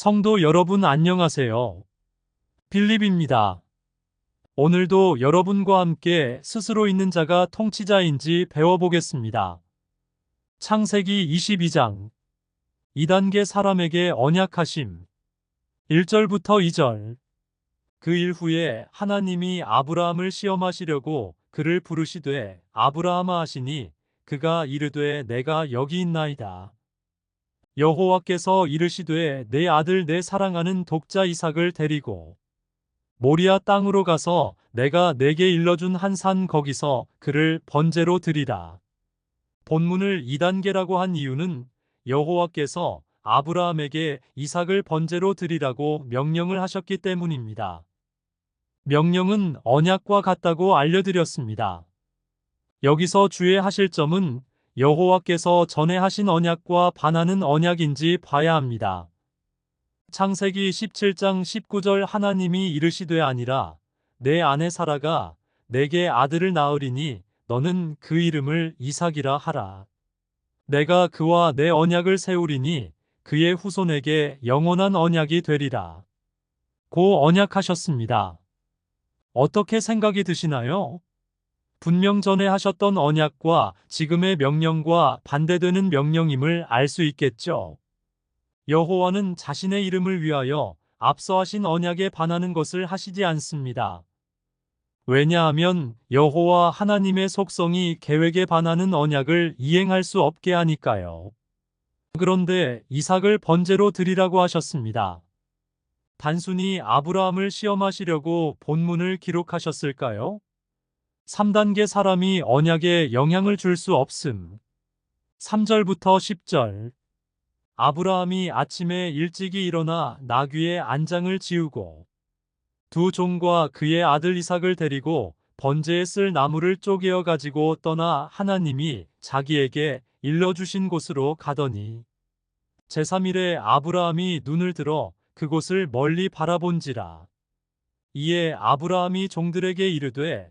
성도 여러분 안녕하세요. 빌립입니다. 오늘도 여러분과 함께 스스로 있는 자가 통치자인지 배워보겠습니다. 창세기 22장 2단계 사람에게 언약하심 1절부터 2절 그 일 후에 하나님이 아브라함을 시험하시려고 그를 부르시되 아브라함아 하시니 그가 이르되 내가 여기 있나이다. 여호와께서 이르시되 내 아들 내 사랑하는 독자 이삭을 데리고 모리아 땅으로 가서 내가 내게 일러준 한 산 거기서 그를 번제로 드리라. 본문을 2단계라고 한 이유는 여호와께서 아브라함에게 이삭을 번제로 드리라고 명령을 하셨기 때문입니다. 명령은 언약과 같다고 알려드렸습니다. 여기서 주의 하실 점은 여호와께서 전에 하신 언약과 반하는 언약인지 봐야 합니다. 창세기 17장 19절 하나님이 이르시되 아니라 내 아내 사라가 내게 아들을 낳으리니 너는 그 이름을 이삭이라 하라. 내가 그와 내 언약을 세우리니 그의 후손에게 영원한 언약이 되리라. 고 언약하셨습니다. 어떻게 생각이 드시나요? 분명 전에 하셨던 언약과 지금의 명령과 반대되는 명령임을 알 수 있겠죠. 여호와는 자신의 이름을 위하여 앞서 하신 언약에 반하는 것을 하시지 않습니다. 왜냐하면 여호와 하나님의 속성이 계획에 반하는 언약을 이행할 수 없게 하니까요. 그런데 이삭을 번제로 드리라고 하셨습니다. 단순히 아브라함을 시험하시려고 본문을 기록하셨을까요? 3단계 사람이 언약에 영향을 줄 수 없음. 3절부터 10절. 아브라함이 아침에 일찍이 일어나 나귀의 안장을 지우고 두 종과 그의 아들 이삭을 데리고 번제에 쓸 나무를 쪼개어 가지고 떠나 하나님이 자기에게 일러주신 곳으로 가더니 제3일에 아브라함이 눈을 들어 그곳을 멀리 바라본지라. 이에 아브라함이 종들에게 이르되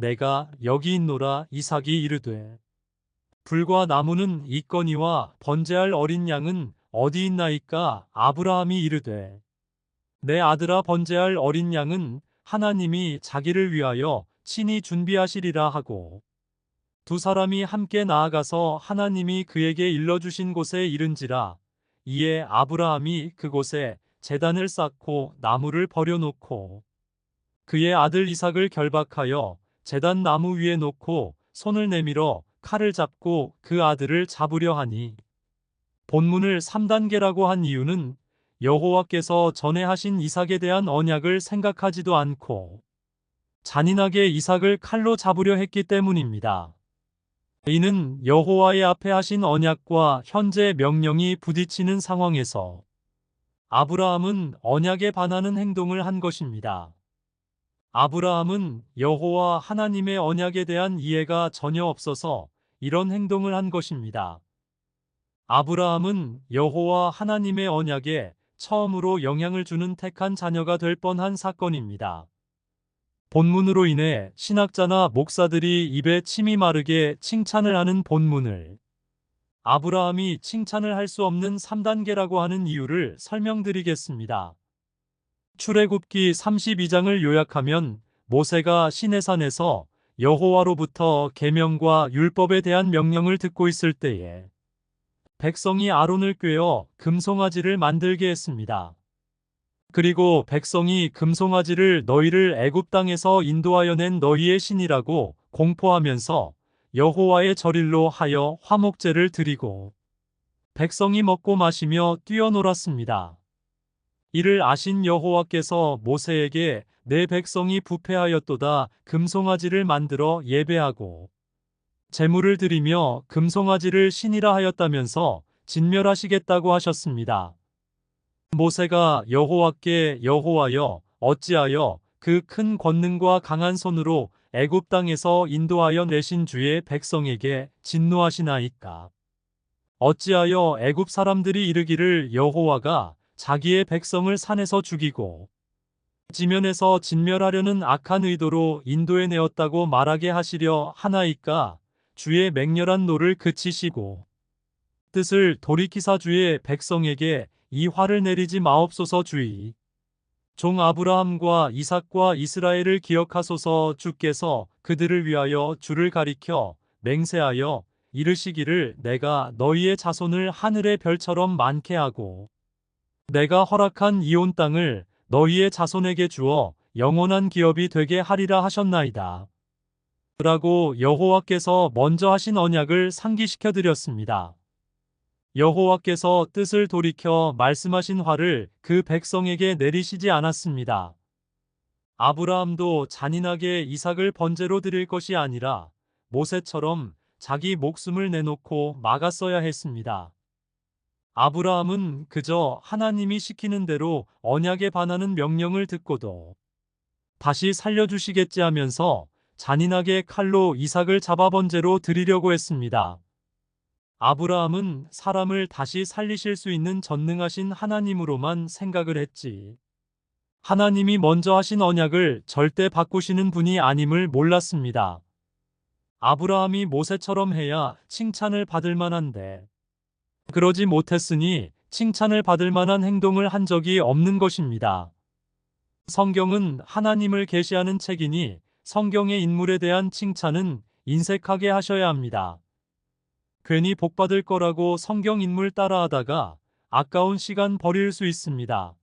내가 여기 있노라 이삭이 이르되 불과 나무는 있거니와 번제할 어린 양은 어디 있나이까 아브라함이 이르되 내 아들아 번제할 어린 양은 하나님이 자기를 위하여 친히 준비하시리라 하고 두 사람이 함께 나아가서 하나님이 그에게 일러주신 곳에 이른지라 이에 아브라함이 그곳에 재단을 쌓고 나무를 버려놓고 그의 아들 이삭을 결박하여 재단 나무 위에 놓고 손을 내밀어 칼을 잡고 그 아들을 잡으려 하니 본문을 3단계라고 한 이유는 여호와께서 전에 하신 이삭에 대한 언약을 생각하지도 않고 잔인하게 이삭을 칼로 잡으려 했기 때문입니다. 이는 여호와의 앞에 하신 언약과 현재 명령이 부딪히는 상황에서 아브라함은 언약에 반하는 행동을 한 것입니다. 아브라함은 여호와 하나님의 언약에 대한 이해가 전혀 없어서 이런 행동을 한 것입니다. 아브라함은 여호와 하나님의 언약에 처음으로 영향을 주는 택한 자녀가 될 뻔한 사건입니다. 본문으로 인해 신학자나 목사들이 입에 침이 마르게 칭찬을 하는 본문을 아브라함이 칭찬을 할 수 없는 3단계라고 하는 이유를 설명드리겠습니다. 출애굽기 32장을 요약하면 모세가 시내산에서 여호와로부터 계명과 율법에 대한 명령을 듣고 있을 때에 백성이 아론을 꿰어 금송아지를 만들게 했습니다. 그리고 백성이 금송아지를 너희를 애굽 땅에서 인도하여 낸 너희의 신이라고 공포하면서 여호와의 절일로 하여 화목제를 드리고 백성이 먹고 마시며 뛰어놀았습니다. 이를 아신 여호와께서 모세에게 내 백성이 부패하였도다 금송아지를 만들어 예배하고 제물을 드리며 금송아지를 신이라 하였다면서 진멸하시겠다고 하셨습니다. 모세가 여호와께 여호와여 어찌하여 그 큰 권능과 강한 손으로 애굽 땅에서 인도하여 내신 주의 백성에게 진노하시나이까? 어찌하여 애굽 사람들이 이르기를 여호와가 자기의 백성을 산에서 죽이고 지면에서 진멸하려는 악한 의도로 인도해 내었다고 말하게 하시려 하나이까 주의 맹렬한 노를 그치시고 뜻을 돌이키사 주의 백성에게 이 화를 내리지 마옵소서 주의. 종 아브라함과 이삭과 이스라엘을 기억하소서 주께서 그들을 위하여 주를 가리켜 맹세하여 이르시기를 내가 너희의 자손을 하늘의 별처럼 많게 하고 내가 허락한 이온 땅을 너희의 자손에게 주어 영원한 기업이 되게 하리라 하셨나이다. 라고 여호와께서 먼저 하신 언약을 상기시켜 드렸습니다. 여호와께서 뜻을 돌이켜 말씀하신 화를 그 백성에게 내리시지 않았습니다. 아브라함도 잔인하게 이삭을 번제로 드릴 것이 아니라 모세처럼 자기 목숨을 내놓고 막았어야 했습니다. 아브라함은 그저 하나님이 시키는 대로 언약에 반하는 명령을 듣고도 다시 살려주시겠지 하면서 잔인하게 칼로 이삭을 잡아 번제로 드리려고 했습니다. 아브라함은 사람을 다시 살리실 수 있는 전능하신 하나님으로만 생각을 했지. 하나님이 먼저 하신 언약을 절대 바꾸시는 분이 아님을 몰랐습니다. 아브라함이 모세처럼 해야 칭찬을 받을 만한데 그러지 못했으니 칭찬을 받을 만한 행동을 한 적이 없는 것입니다. 성경은 하나님을 계시하는 책이니 성경의 인물에 대한 칭찬은 인색하게 하셔야 합니다. 괜히 복받을 거라고 성경 인물 따라하다가 아까운 시간 버릴 수 있습니다.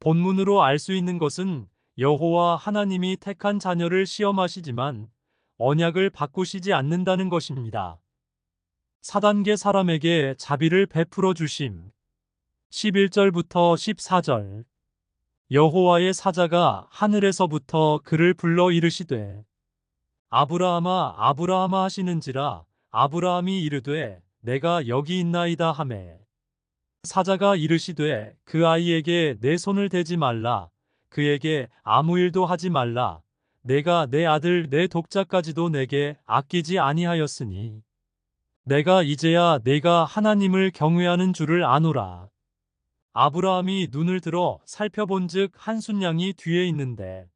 본문으로 알 수 있는 것은 여호와 하나님이 택한 자녀를 시험하시지만 언약을 바꾸시지 않는다는 것입니다. 4단계 사람에게 자비를 베풀어 주심. 11절부터 14절. 여호와의 사자가 하늘에서부터 그를 불러 이르시되 아브라함아 아브라함아 하시는지라 아브라함이 이르되 내가 여기 있나이다 하매 사자가 이르시되 그 아이에게 내 손을 대지 말라 그에게 아무 일도 하지 말라 내가 내 아들 내 독자까지도 내게 아끼지 아니하였으니 내가 이제야 내가 하나님을 경외하는 줄을 아노라 아브라함이 눈을 들어 살펴본즉 한 순양이 뒤에 있는데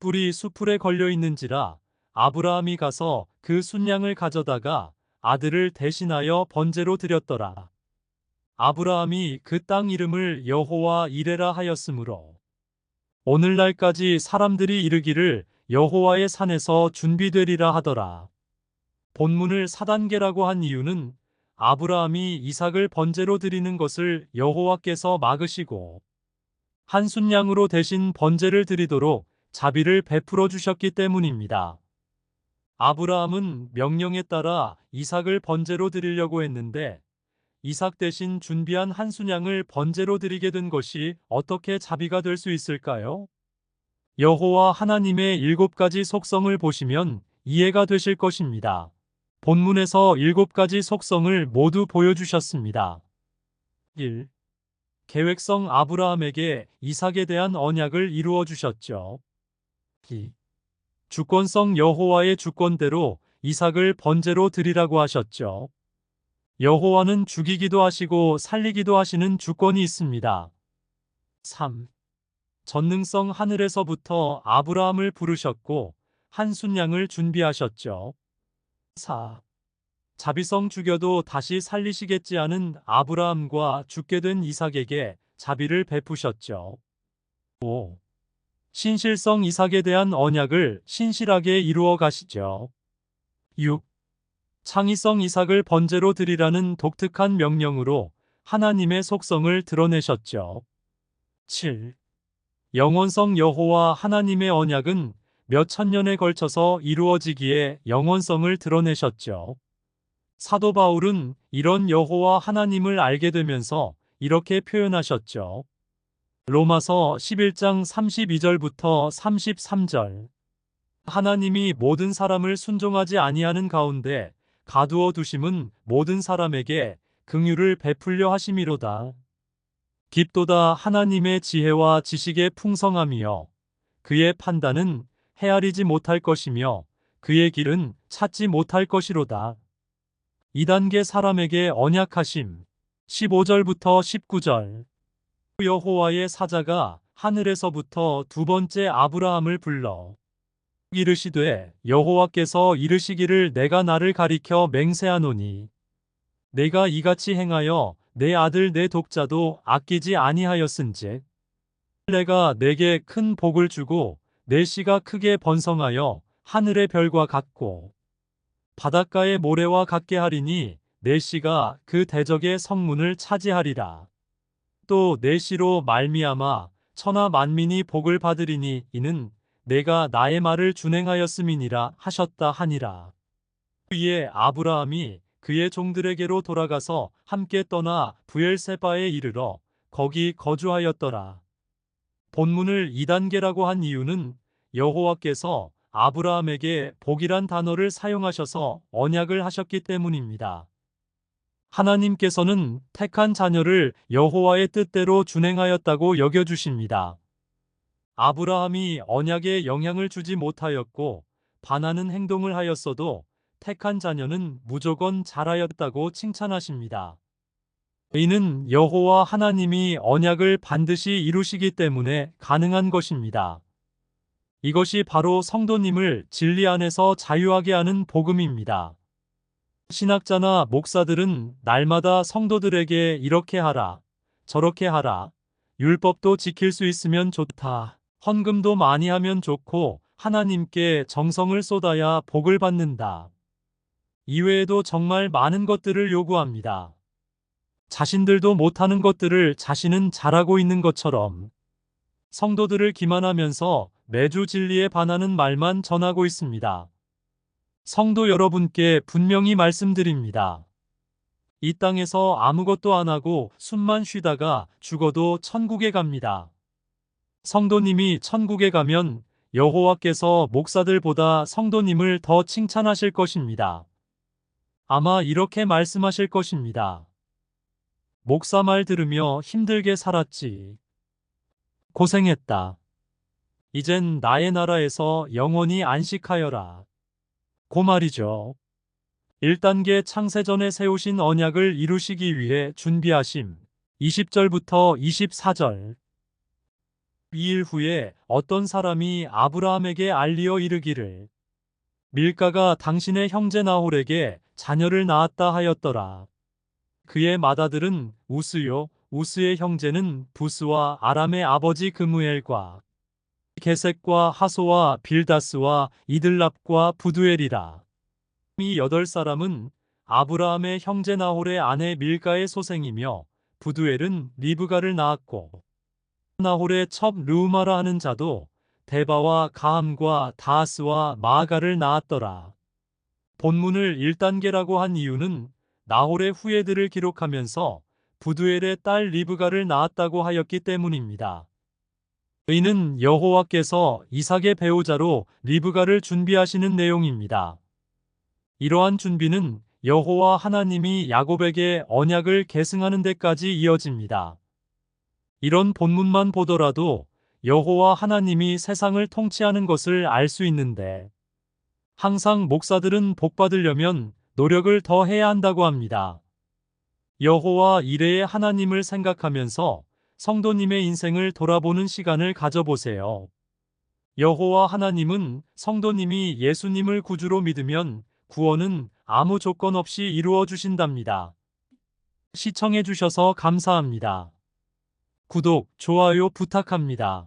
뿔이 수풀에 걸려 있는지라 아브라함이 가서 그 순양을 가져다가 아들을 대신하여 번제로 드렸더라. 아브라함이 그 땅 이름을 여호와 이레라 하였으므로 오늘날까지 사람들이 이르기를 여호와의 산에서 준비되리라 하더라. 본문을 사단계라고 한 이유는 아브라함이 이삭을 번제로 드리는 것을 여호와께서 막으시고 한 순양으로 대신 번제를 드리도록 자비를 베풀어 주셨기 때문입니다. 아브라함은 명령에 따라 이삭을 번제로 드리려고 했는데 이삭 대신 준비한 한 순양을 번제로 드리게 된 것이 어떻게 자비가 될 수 있을까요? 여호와 하나님의 일곱 가지 속성을 보시면 이해가 되실 것입니다. 본문에서 일곱 가지 속성을 모두 보여주셨습니다. 1. 계획성 아브라함에게 이삭에 대한 언약을 이루어 주셨죠. 2. 주권성 여호와의 주권대로 이삭을 번제로 드리라고 하셨죠. 여호와는 죽이기도 하시고 살리기도 하시는 주권이 있습니다. 3. 전능성 하늘에서부터 아브라함을 부르셨고 한 순양을 준비하셨죠. 4. 자비성 죽여도 다시 살리시겠지 하는 아브라함과 죽게 된 이삭에게 자비를 베푸셨죠. 5. 신실성 이삭에 대한 언약을 신실하게 이루어 가시죠. 6. 창의성 이삭을 번제로 드리라는 독특한 명령으로 하나님의 속성을 드러내셨죠. 7. 영원성 여호와 하나님의 언약은 몇 천 년에 걸쳐서 이루어지기에 영원성을 드러내셨죠. 사도 바울은 이런 여호와 하나님을 알게 되면서 이렇게 표현하셨죠. 로마서 11장 32절부터 33절. 하나님이 모든 사람을 순종하지 아니하는 가운데 가두어 두심은 모든 사람에게 긍휼을 베풀려 하심이로다. 깊도다 하나님의 지혜와 지식의 풍성함이여 그의 판단은 헤아리지 못할 것이며 그의 길은 찾지 못할 것이로다. 2단계 사람에게 언약하심 15절부터 19절 여호와의 사자가 하늘에서부터 두 번째 아브라함을 불러 이르시되 여호와께서 이르시기를 내가 나를 가리켜 맹세하노니 내가 이같이 행하여 내 아들 내 독자도 아끼지 아니하였은즉 내가 내게 큰 복을 주고 내 씨가 크게 번성하여 하늘의 별과 같고 바닷가의 모래와 같게 하리니 내 씨가 그 대적의 성문을 차지하리라. 또내 씨로 말미암아 천하 만민이 복을 받으리니 이는 내가 나의 말을 준행하였음이니라 하셨다 하니라. 위에 아브라함이 그의 종들에게로 돌아가서 함께 떠나 부엘세바에 이르러 거기 거주하였더라. 본문을 2단계라고 한 이유는 여호와께서 아브라함에게 복이란 단어를 사용하셔서 언약을 하셨기 때문입니다. 하나님께서는 택한 자녀를 여호와의 뜻대로 준행하였다고 여겨주십니다. 아브라함이 언약에 영향을 주지 못하였고 반하는 행동을 하였어도 택한 자녀는 무조건 잘하였다고 칭찬하십니다. 이는 여호와 하나님이 언약을 반드시 이루시기 때문에 가능한 것입니다. 이것이 바로 성도님을 진리 안에서 자유하게 하는 복음입니다. 신학자나 목사들은 날마다 성도들에게 이렇게 하라, 저렇게 하라, 율법도 지킬 수 있으면 좋다, 헌금도 많이 하면 좋고 하나님께 정성을 쏟아야 복을 받는다. 이외에도 정말 많은 것들을 요구합니다. 자신들도 못하는 것들을 자신은 잘하고 있는 것처럼 성도들을 기만하면서 매주 진리에 반하는 말만 전하고 있습니다. 성도 여러분께 분명히 말씀드립니다. 이 땅에서 아무것도 안 하고 숨만 쉬다가 죽어도 천국에 갑니다. 성도님이 천국에 가면 여호와께서 목사들보다 성도님을 더 칭찬하실 것입니다. 아마 이렇게 말씀하실 것입니다. 목사 말 들으며 힘들게 살았지. 고생했다. 이젠 나의 나라에서 영원히 안식하여라. 고 말이죠. 1단계 창세전에 세우신 언약을 이루시기 위해 준비하심. 20절부터 24절. 2일 후에 어떤 사람이 아브라함에게 알리어 이르기를 밀가가 당신의 형제 나홀에게 자녀를 낳았다 하였더라. 그의 맏아들은 우스요, 우스의 형제는 부스와 아람의 아버지 그무엘과 게색과 하소와 빌다스와 이들랍과 부두엘이라. 이 여덟 사람은 아브라함의 형제 나홀의 아내 밀가의 소생이며 부두엘은 리브가를 낳았고 나홀의 첩 르우마라 하는 자도 데바와 가함과 다스와 마가를 낳았더라. 본문을 1단계라고 한 이유는 나홀의 후예들을 기록하면서 부두엘의 딸 리브가를 낳았다고 하였기 때문입니다. 이는 여호와께서 이삭의 배우자로 리브가를 준비하시는 내용입니다. 이러한 준비는 여호와 하나님이 야곱에게 언약을 계승하는 데까지 이어집니다. 이런 본문만 보더라도 여호와 하나님이 세상을 통치하는 것을 알 수 있는데 항상 목사들은 복받으려면 노력을 더 해야 한다고 합니다. 여호와 이레의 하나님을 생각하면서 성도님의 인생을 돌아보는 시간을 가져보세요. 여호와 하나님은 성도님이 예수님을 구주로 믿으면 구원은 아무 조건 없이 이루어 주신답니다. 시청해 주셔서 감사합니다. 구독, 좋아요 부탁합니다.